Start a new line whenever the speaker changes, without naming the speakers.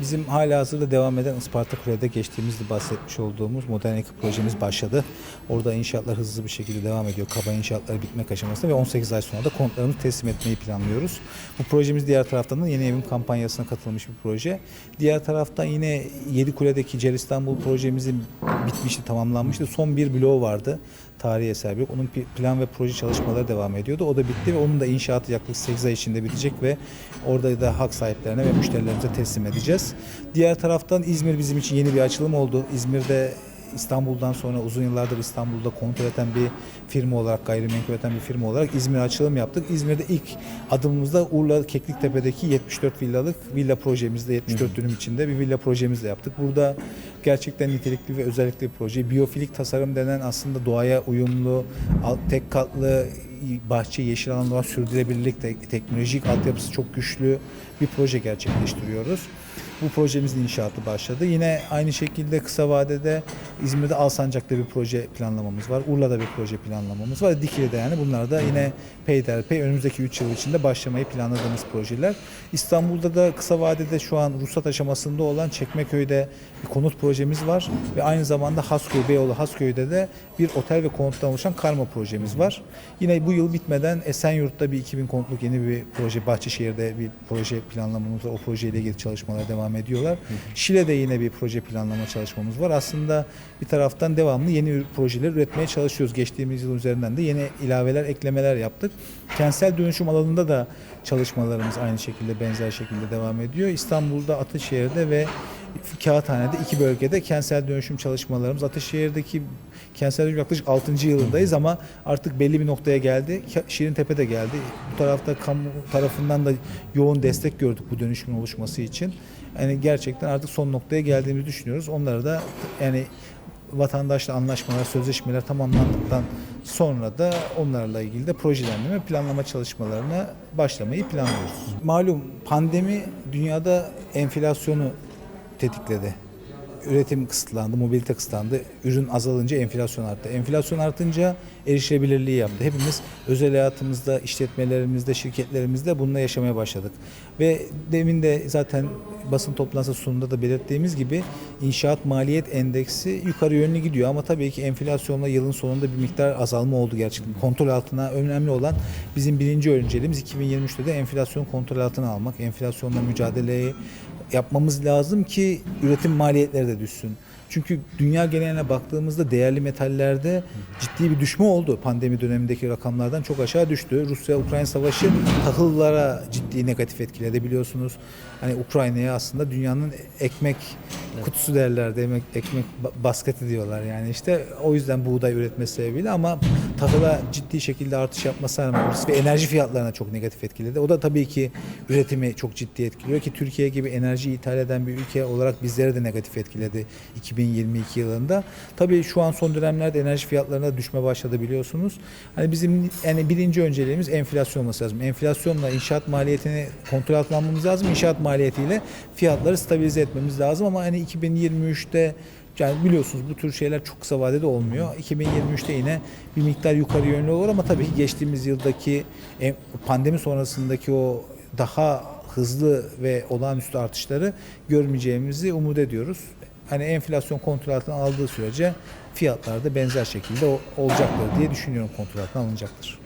Bizim hala hazırda devam eden Isparta Kule'de geçtiğimizde bahsetmiş olduğumuz modern ekip projemiz başladı. Orada inşaatlar hızlı bir şekilde devam ediyor. Kaba inşaatları bitmek aşamasında ve 18 ay sonra da konutlarımızı teslim etmeyi planlıyoruz. Bu projemiz diğer taraftan da Yeni Evim kampanyasına katılmış bir proje. Diğer taraftan yine Yedikule'deki Cel İstanbul projemizin bitmişti, tamamlanmıştı. Son bir bloğu vardı. Tarihi eser blok. Onun plan ve proje çalışmaları devam ediyordu. O da bitti ve onun da inşaatı yaklaşık 8 ay içinde bitecek ve orada da hak sahiplerine ve müşterilerimize teslim edeceğiz. Diğer taraftan İzmir bizim için yeni bir açılım oldu. İzmir'de İstanbul'dan sonra uzun yıllardır İstanbul'da kontrol eden bir firma olarak, gayrimenkul üreten bir firma olarak İzmir'e açılım yaptık. İzmir'de ilk adımımızda Urla Kekliktepe'deki 74 villalık villa projemizde 74 dönüm içinde bir villa projemizle yaptık. Burada gerçekten nitelikli ve özellikli bir proje. Biyofilik tasarım denen aslında doğaya uyumlu, tek katlı bahçe, yeşil alanlar sürdürülebilirlik, te- teknolojik altyapısı çok güçlü bir proje gerçekleştiriyoruz. Bu projemizin inşaatı başladı. Yine aynı şekilde kısa vadede İzmir'de Alsancak'ta bir proje planlamamız var. Urla'da bir proje planlamamız var. Dikili'de yani bunlar da yine peyderpey önümüzdeki 3 yıl içinde başlamayı planladığımız projeler. İstanbul'da da kısa vadede şu an ruhsat aşamasında olan Çekmeköy'de bir konut projemiz var ve aynı zamanda Hasköy, Beyoğlu Hasköy'de de bir otel ve konuttan oluşan karma projemiz var. Yine bu yıl bitmeden Esenyurt'ta bir 2000 konutluk yeni bir proje, Bahçeşehir'de bir proje planlamamız var. O projeyle ilgili çalışmalar devam ediyorlar. Şile'de yine bir proje planlama çalışmamız var. Aslında bir taraftan devamlı yeni projeler üretmeye çalışıyoruz. Geçtiğimiz yıl üzerinden de yeni ilaveler, eklemeler yaptık. Kentsel dönüşüm alanında da çalışmalarımız aynı şekilde benzer şekilde devam ediyor. İstanbul'da, Ataşehir'de ve Kağıthane'de iki bölgede kentsel dönüşüm çalışmalarımız. Ataşehir'deki kentsel dönüşüm yaklaşık 6. yılındayız ama artık belli bir noktaya geldi. Şirintepe de geldi. Bu tarafta kamu tarafından da yoğun destek gördük bu dönüşümün oluşması için. Yani gerçekten artık son noktaya geldiğimizi düşünüyoruz. Onları da yani vatandaşla anlaşmalar, sözleşmeler tamamlandıktan sonra da onlarla ilgili de projelendirme, planlama çalışmalarına başlamayı planlıyoruz. Malum pandemi dünyada enflasyonu tetikledi. Üretim kısıtlandı, mobilite kısıtlandı. Ürün azalınca enflasyon arttı. Enflasyon artınca erişilebilirliği yaptı. Hepimiz özel hayatımızda, işletmelerimizde, şirketlerimizde bununla yaşamaya başladık. Ve demin de zaten basın toplantısı sunumunda da belirttiğimiz gibi inşaat maliyet endeksi yukarı yönlü gidiyor. Ama tabii ki enflasyonla yılın sonunda bir miktar azalma oldu gerçekten. Kontrol altına önemli olan bizim birinci önceliğimiz 2023'te de enflasyon kontrol altına almak. Enflasyonla mücadeleyi yapmamız lazım ki üretim maliyetleri de düşsün. Çünkü dünya geneline baktığımızda değerli metallerde ciddi bir düşme oldu. Pandemi dönemindeki rakamlardan çok aşağı düştü. Rusya-Ukrayna savaşı tahıllara ciddi negatif etkiledi biliyorsunuz. Hani Ukrayna'ya aslında dünyanın ekmek kutusu derler demek ekmek ba- basketi diyorlar yani işte o yüzden buğday üretmesi sebebiyle ama tahıla ciddi şekilde artış yapması rağmen ve enerji fiyatlarına çok negatif etkiledi. O da tabii ki üretimi çok ciddi etkiliyor ki Türkiye gibi enerji ithal eden bir ülke olarak bizleri de negatif etkiledi 2022 yılında. Tabii şu an son dönemlerde enerji fiyatlarına düşme başladı biliyorsunuz. Hani bizim yani birinci önceliğimiz enflasyon olması lazım. Enflasyonla inşaat maliyetini kontrol altına almamız lazım. İnşaat maliyetiyle fiyatları stabilize etmemiz lazım ama hani 2023'te yani biliyorsunuz bu tür şeyler çok kısa vadede olmuyor. 2023'te yine bir miktar yukarı yönlü olur ama tabii ki geçtiğimiz yıldaki em- pandemi sonrasındaki o daha hızlı ve olağanüstü artışları görmeyeceğimizi umut ediyoruz. Hani enflasyon kontrol altına aldığı sürece fiyatlar da benzer şekilde olacaktır diye düşünüyorum kontrol altına alınacaktır.